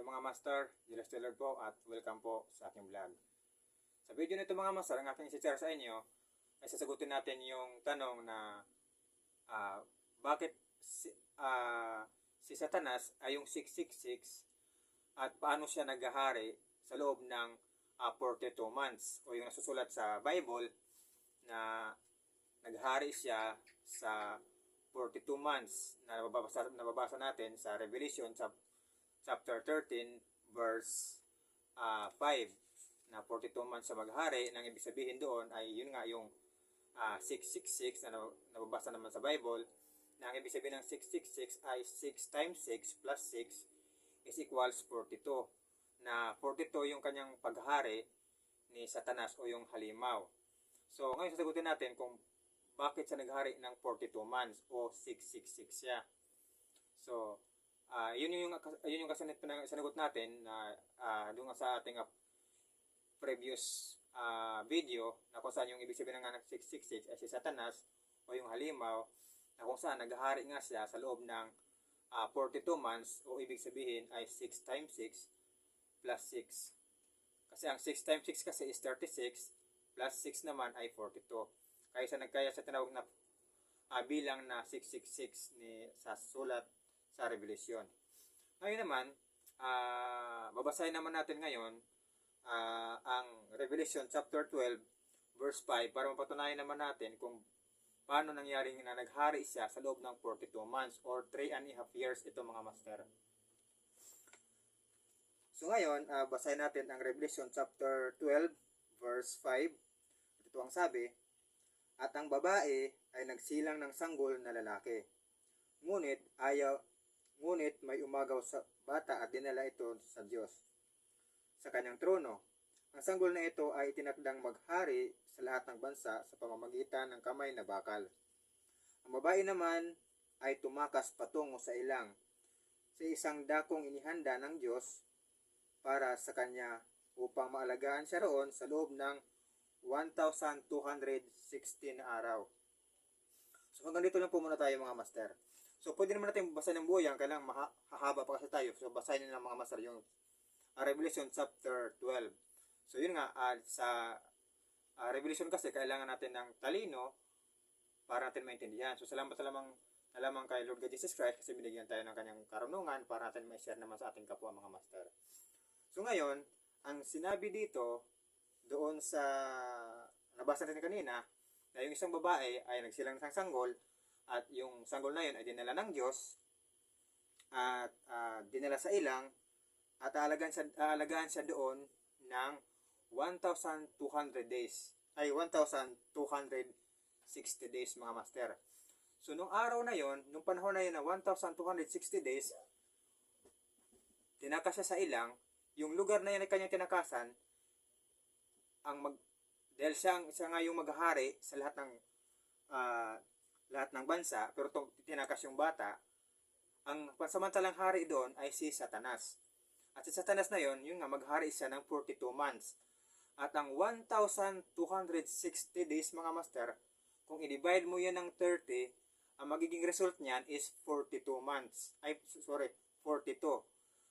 Hello mga master, Julius Taylor po at welcome po sa aking vlog. Sa video nito mga master, ang aking share sa inyo ay sasagutin natin yung tanong na ah, bakit si, ah, si Satanas ay yung 666 at paano siya naghahari sa loob ng ah, 42 months o yung nasusulat sa Bible na naghari siya sa 42 months na nababasa, nababasa natin sa Revelation sa chapter 13 verse ah, 5 na 42 months sa maghari nang ibig sabihin doon ay yun nga yung ah, 666 na nab- nababasa naman sa Bible na ang ibig sabihin ng 666 ay 6 times 6 plus 6 is equals 42 na 42 yung kanyang paghari ni Satanas o yung halimaw. So ngayon sasagutin natin kung bakit siya naghari ng 42 months o 666 siya. So, ah yun yung yun yung kasanit na sinagot natin na ah, doon sa ating ah, previous ah, video na kung saan yung ibig sabihin ng 666 ay si Satanas o yung halimaw na kung saan naghahari nga siya sa loob ng ah, 42 months o ibig sabihin ay 6 times 6 plus 6. Kasi ang 6 times 6 kasi is 36 plus 6 naman ay 42. Kaya sa nagkaya sa tinawag na ah, bilang na 666 ni sa sulat sa Revelation. Ngayon naman, ah, babasahin naman natin ngayon ah, ang Revelation chapter 12 verse 5 para mapatunayan naman natin kung paano nangyaring na naghari siya sa loob ng 42 months or 3 and a half years ito mga master. So ngayon, ah, basahin natin ang Revelation chapter 12 verse 5. Ito ang sabi, At ang babae ay nagsilang ng sanggol na lalaki. Ngunit ayaw ngunit may umagaw sa bata at dinala ito sa Diyos sa kanyang trono. Ang sanggol na ito ay itinakdang maghari sa lahat ng bansa sa pamamagitan ng kamay na bakal. Ang babae naman ay tumakas patungo sa ilang sa isang dakong inihanda ng Diyos para sa kanya upang maalagaan siya roon sa loob ng 1,216 na araw. So hanggang dito lang po muna tayo mga master. So pwede naman natin basahin ng buo yan, kailangan mahahaba pa kasi tayo. So basahin nyo lang mga master yung uh, Revelation chapter 12. So yun nga, ah, sa ah, Revelation kasi kailangan natin ng talino para natin maintindihan. So salamat sa lamang na lamang kay Lord God Jesus Christ kasi binigyan tayo ng kanyang karunungan para natin ma-share naman sa ating kapwa mga master. So ngayon, ang sinabi dito doon sa nabasa natin kanina na yung isang babae ay nagsilang ng sanggol at yung sanggol na yun ay dinala ng Diyos at ah, dinala sa ilang at aalagaan siya, aalagaan siya doon ng 1,200 days ay 1,260 days mga master. So nung araw na yon, nung panahon na yun na 1,260 days, tinakas siya sa ilang, yung lugar na yun ay kanyang tinakasan, ang mag dahil siya, siya nga yung maghahari sa lahat ng ah, lahat ng bansa, pero tong tinakas yung bata, ang pansamantalang hari doon ay si Satanas. At si Satanas na yon, yun nga maghari siya ng 42 months. At ang 1,260 days mga master, kung i-divide mo yan ng 30, ang magiging result niyan is 42 months. Ay, sorry, 42.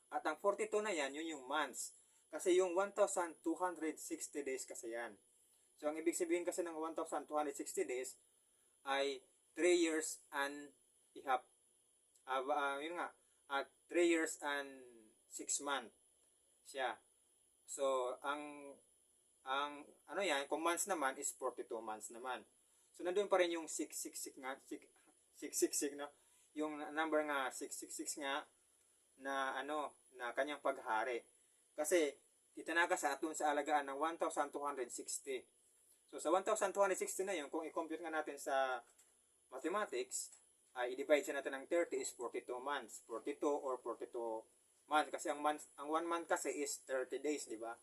At ang 42 na yan, yun yung months. Kasi yung 1,260 days kasi yan. So, ang ibig sabihin kasi ng 1,260 days ay 3 years and a half. Ah, ba- ah, yun nga, at 3 years and 6 months siya. So, ang ang ano yan, kung months naman is 42 months naman. So, nandun pa rin yung 666 nga, 666 no? Yung number nga 666 nga na ano, na kanyang paghari. Kasi itinaga sa atun sa alagaan ng 1,260. So sa 1,260 na yun, kung i-compute nga natin sa mathematics, ay i-divide siya natin ng 30 is 42 months. 42 or 42 months. Kasi ang month, ang 1 month kasi is 30 days, di ba?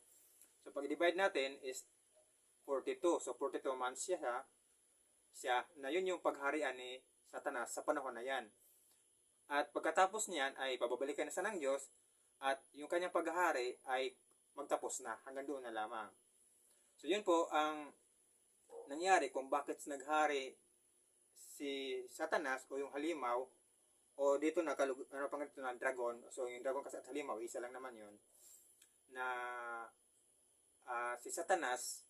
So pag i-divide natin is 42. So 42 months siya, siya na yun yung pagharian ni Satanas sa panahon na yan. At pagkatapos niyan ay pababalikan na sa ng Diyos at yung kanyang paghahari ay magtapos na hanggang doon na lamang. So yun po ang nangyari kung bakit naghari si Satanas o yung halimaw o dito nakalug ano pang dito na dragon. So yung dragon kasi at halimaw isa lang naman yun. Na ah, si Satanas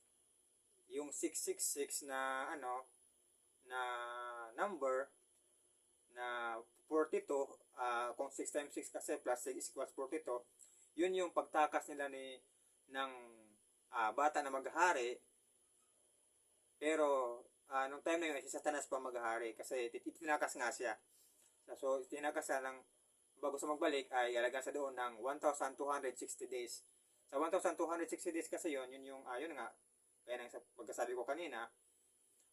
yung 666 na ano na number na 42 ah, kung 6 times 6 kasi plus 6 is equals 42 yun yung pagtakas nila ni ng ah, bata na maghahari pero ah, nung time na yun si Satanas pa maghahari kasi tinakas nga siya. So tinakas siya ng bago sa magbalik ay alagaan sa doon ng 1,260 days. Sa 1,260 days kasi yun yun yung ah, yun nga kaya nang sa pagkasabi ko kanina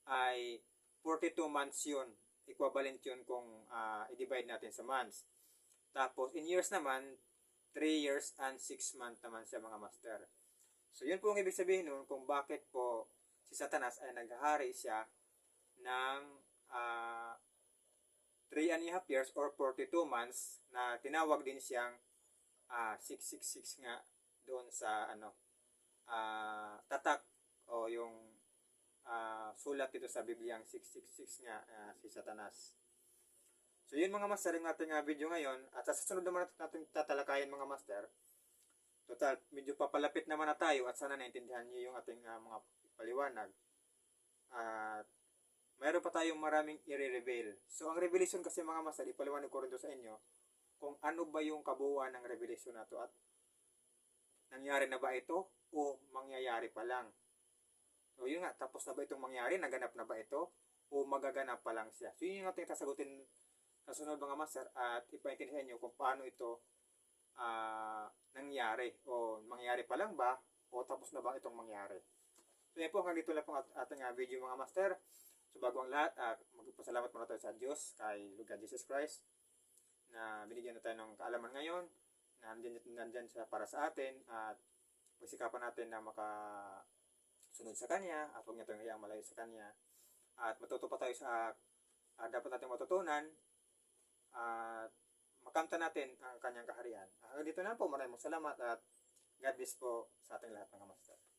ay 42 months yun equivalent yun kung ah, i-divide natin sa months. Tapos in years naman 3 years and 6 months naman siya mga master. So yun po ang ibig sabihin nun kung bakit po si Satanas ay naghahari siya ng ah, 3 and a half years or 42 months na tinawag din siyang ah, 666 nga doon sa ano ah, tatak o yung ah, sulat dito sa Bibliang 666 nga ah, si Satanas. So yun mga master yung ating ah, video ngayon at sa susunod naman natin, tatalakayin mga master. Total, medyo papalapit naman na tayo at sana naintindihan niyo yung ating ah, mga paliwanag. At mayroon pa tayong maraming i-reveal. So ang revelation kasi mga master, ipaliwanag ko rin to sa inyo kung ano ba yung kabuuan ng revelation na to at nangyari na ba ito o mangyayari pa lang. So yun nga, tapos na ba itong mangyari? Naganap na ba ito? O magaganap pa lang siya? So yun yung ating sasagutin sa sunod mga master at ipaintindihan nyo kung paano ito ah, nangyari o mangyari pa lang ba o tapos na ba itong mangyari. So yan po, hanggang dito lang po ating ah, video mga master. So bago ang lahat, uh, magpasalamat muna tayo sa Diyos, kay God Jesus Christ, na binigyan na tayo ng kaalaman ngayon, na nandyan, nandyan siya para sa atin, at pagsikapan natin na maka sunod sa Kanya, at huwag niya tayong hayang malayo sa Kanya, at matuto pa tayo sa ah, dapat natin matutunan, at makamta natin ang Kanyang kaharian. Hanggang dito na po, maraming salamat, at God bless po sa ating lahat mga master.